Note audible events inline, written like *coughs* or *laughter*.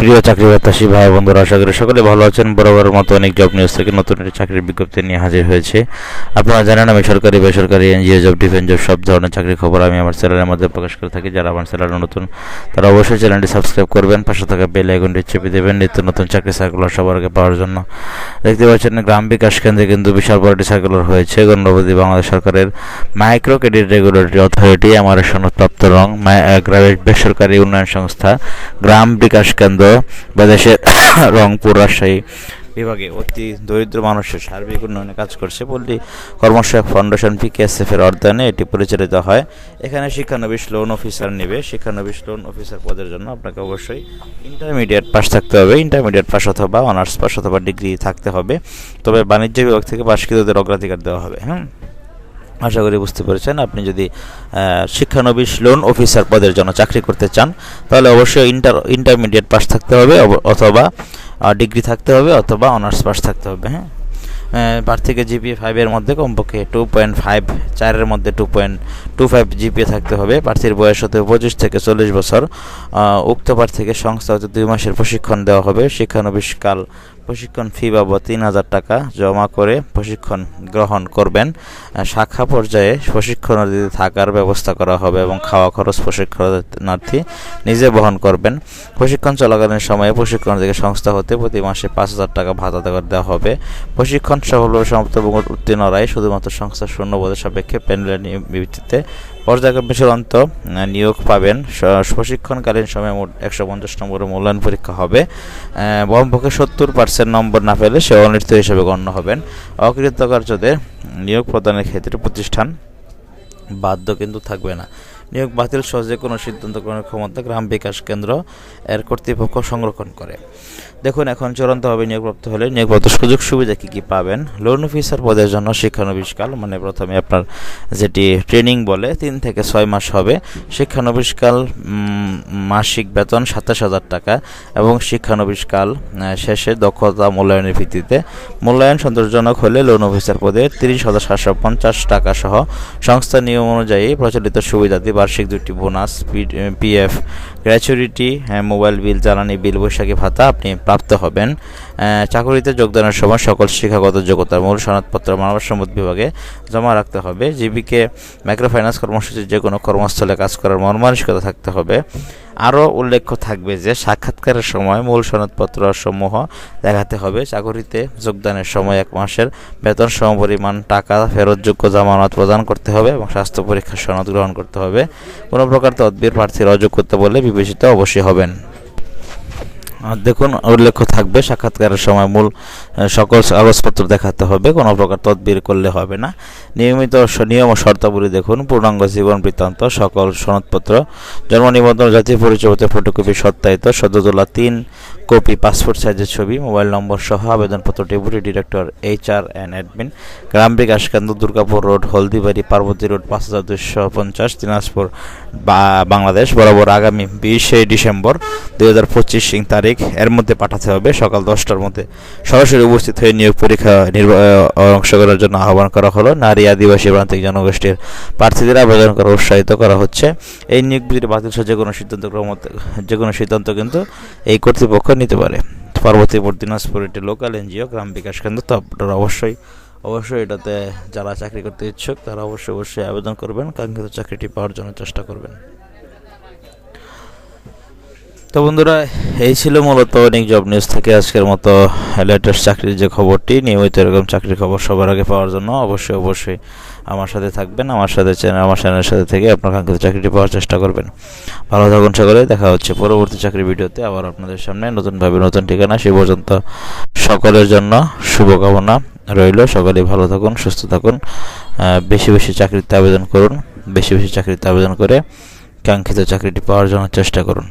প্রিয় চাকরি প্রত্যাশী ভাই বন্ধুরা, আশা করি সকলে ভালো আছেন। বরাবর মতো অনেক জব নিউজ থেকে নতুন একটি চাকরির বিজ্ঞপ্তি নিয়ে হাজির হয়েছে। আপনারা জানেন, আমি সরকারি, বেসরকারি, এনজিও জব ডিফেন্স জব সব ধরনের চাকরির খবর আমি আমার চ্যানেলের মধ্যে প্রকাশ করে থাকি। যারা আমার চ্যানেলে নতুন, তারা অবশ্যই চ্যানেলটি সাবস্ক্রাইব করবেন। পাশে থাকা বেল আইকনটি চেপে দেবেন নিত্য নতুন চাকরি সার্কুলার সবার আগে পাওয়ার জন্য। দেখতে পাচ্ছেন, গ্রাম বিকাশ কেন্দ্রে কিন্তু বিশাল বড় একটি সার্কুলার হয়েছে। গণপ্রতি বাংলাদেশ সরকারের মাইক্রো ক্রেডিট রেগুলেটরি অথরিটি আমার সনদপ্রাপ্ত রং বেসরকারি উন্নয়ন সংস্থা, গ্রাম বিকাশ কেন্দ্র বাংলাদেশের *coughs* রংপুর রাজশাহী বিভাগে অতি দরিদ্র মানুষের সার্বিক উন্নয়নে কাজ করছে পল্লী কর্মসহায়ক ফাউন্ডেশন পিকেএসএফ এর অর্থায়নে এটি পরিচালিত হয়। এখানে শিক্ষানবিশ লোন অফিসার নেবে। শিক্ষানবিশ লোন অফিসার পদের জন্য আপনাকে অবশ্যই ইন্টারমিডিয়েট পাস থাকতে হবে। ইন্টারমিডিয়েট পাস অথবা অনার্স পাস অথবা ডিগ্রি থাকতে হবে। তবে বাণিজ্য বিভাগ থেকে পাশকৃতদের অগ্রাধিকার দেওয়া হবে হ্যাঁ আশা করি বুঝতে পেরেছেন। আপনি যদি শিক্ষানবিশ লোন অফিসার পদের জন্য চাকরি করতে চান, তাহলে অবশ্যই ইন্টার ইন্টারমিডিয়েট পাস থাকতে হবে অথবা ডিগ্রি থাকতে হবে, অথবা অনার্স পাস থাকতে হবে হ্যাঁ? আহ, প্রার্থীকে জিপিএ ফাইভের মধ্যে কমপক্ষে টু পয়েন্ট ফাইভ চারের মধ্যে two point two five GPA থাকতে হবে। প্রার্থীর বয়স হতে পঁচিশ থেকে চল্লিশ বছর। উক্ত প্রার্থীকে সংস্থা হতে দুই মাসের প্রশিক্ষণ দেওয়া হবে। শিক্ষানবিশকাল প্রশিক্ষণ ফি বাবদ তিন হাজার টাকা জমা করে প্রশিক্ষণ গ্রহণ করবেন। শাখা পর্যায়ে প্রশিক্ষণার্থীদের থাকার ব্যবস্থা করা হবে এবং খাওয়া খরচ প্রশিক্ষণার্থী নিজে বহন করবেন। প্রশিক্ষণ চলাকালীন সময়ে প্রশিক্ষণার্থীকে সংস্থা হতে প্রতি মাসে পাঁচ হাজার টাকা ভাতা দেওয়া হবে। প্রশিক্ষণ সফলভাবে সমাপ্ত এবং উত্তীর্ণ রায়, শুধুমাত্র সংস্থার শূন্যপদের সাপেক্ষে প্যানেলের ভিত্তিতে পর্যায়ক্রমে চূড়ান্ত নিয়োগ পাবেন। প্রশিক্ষণকালীন সময়ে মোট একশো পঞ্চাশ নম্বরের মূল্যায়ন পরীক্ষা হবে। বহমপক্ষে সত্তর পার্সেন্ট নম্বর না পেলে সে অনির্দিষ্ট হিসেবে গণ্য হবেন। অকৃতকার্যদের নিয়োগ প্রদানের ক্ষেত্রে প্রতিষ্ঠান বাধ্য কিন্তু থাকবে না। নিয়োগ বাতিল সহ যে কোনো সিদ্ধান্ত গ্রহণের ক্ষমতা গ্রাম বিকাশ কেন্দ্র এর কর্তৃপক্ষ সংরক্ষণ করে। দেখুন এখন চূড়ান্তভাবে নিয়োগপ্রাপ্ত হলে নিয়োগপ্রাপ্ত সুযোগ সুবিধা কী কী পাবেন? লোন অফিসার পদের জন্য শিক্ষানবিশকাল মানে প্রথমে আপনার যেটি ট্রেনিং বলে তিন থেকে ছয় মাস হবে। শিক্ষানবিশকাল উম, মাসিক বেতন সাতাশ হাজার টাকা এবং শিক্ষানবিশকাল আহ, শেষে দক্ষতা মূল্যায়নের ভিত্তিতে। মূল্যায়ন সন্তোষজনক হলে লোন অফিসার পদে তিরিশ হাজার সাতশো পঞ্চাশ টাকা সহ সংস্থার নিয়ম অনুযায়ী প্রচলিত সুবিধাদি বার্ষিক দুটি bonus PF gratuity mobile bill, জ্বালানি বিল, বৈশাখী ভাতা আপনি প্রাপ্ত হবেন। চাকরিতে যোগদানের সময় সকল শিক্ষাগত যোগ্যতার মূল সনদপত্র মানব সম্পদ বিভাগে জমা রাখতে হবে। জীবিকে, মাইক্রোফাইন্যান্স কর্মসূচির যে কোনো কর্মস্থলে কাজ করার মনমানসিকতা থাকতে হবে। আরও উল্লেখ্য থাকবে যে সাক্ষাৎকারের সময় মূল সনদপত্র সমূহ দেখাতে হবে। চাকরিতে যোগদানের সময় এক মাসের বেতন সমপরিমাণ টাকা ফেরতযোগ্য জামানত প্রদান করতে হবে এবং স্বাস্থ্য পরীক্ষার সনদ গ্রহণ করতে হবে। কোনো প্রকার তদবির প্রার্থীর অযোগ্যতা বলে বিবেচিত অবশ্যই হবেন। দেখুন উল্লেখ্য থাকবে, সাক্ষাৎকারের সময় মূল সকল কাগজপত্র দেখাতে হবে, কোনো প্রকার তদবির করলে হবে না। নিয়মিত নিয়ম ও শর্তাবলী দেখুন, পূর্ণাঙ্গ জীবন বৃত্তান্ত, সকল সনদপত্র, জন্ম নিবন্ধন, জাতীয় পরিচয়পত্র, ফটোকপি, সত্যায়িত সদ্য তোলা তিন কপি, পাসপোর্ট সাইজের ছবি, মোবাইল নম্বর সহ আবেদনপত্র, deputy director, H R and admin Gram Bikash Kendra, Durgapur road, Haldibari, Parbati road, পাঁচ হাজার দুশো পঞ্চাশ, দিনাজপুর বাংলাদেশ, বরাবর আগামী বিশে ডিসেম্বর, দুই হাজার পঁচিশ তারিখ। এর মধ্যে পাঠাতে হবে সকাল দশটার মধ্যে। সরাসরি উপস্থিত হয়ে নিয়োগ পরীক্ষা আহ, অংশগ্রহণের জন্য আহ্বান করা হলো। নারী আদিবাসী প্রান্তিক জনগোষ্ঠীর প্রার্থীদের আবেদন করা উৎসাহিত করা হচ্ছে। এই নিয়োগ বিধির বাতিল সহ যে কোনো সিদ্ধান্ত যে কোনো সিদ্ধান্ত কিন্তু এই কর্তৃপক্ষ নিতে পারে। পার্বতীপুর দিনাজপুর একটি লোকাল এনজিও গ্রাম বিকাশ কেন্দ্র। তো আপনারা অবশ্যই অবশ্যই এটাতে যারা চাকরি করতে ইচ্ছুক তারা অবশ্যই অবশ্যই আবেদন করবেন। কাঙ্ক্ষিত চাকরিটি পাওয়ার জন্য চেষ্টা করবেন। তো বন্ধুরা, এই ছিল মূলত অনেক জব নিউজ থেকে আজকের মতো লেটেস্ট চাকরির যে খবরটি, নিয়মিত এরকম চাকরির খবর সবার আগে পাওয়ার জন্য অবশ্যই অবশ্যই আমার সাথে থাকবেন, আমার সাথে চ্যানেল, আমার চ্যানেলের সাথে থেকে আপনার কাঙ্ক্ষিত চাকরিটি পাওয়ার চেষ্টা করবেন। ভালো থাকুন সকলে, দেখা হচ্ছে পরবর্তী চাকরি ভিডিওতে আবার আপনাদের সামনে নতুনভাবে নতুন ঠিকানা, সে পর্যন্ত সকলের জন্য শুভকামনা রইল। সকলে ভালো থাকুন, সুস্থ থাকুন বেশি বেশি চাকরিতে আবেদন করুন, বেশি বেশি চাকরিতে আবেদন করে কাঙ্ক্ষিত চাকরিটি পাওয়ার জন্য চেষ্টা করুন।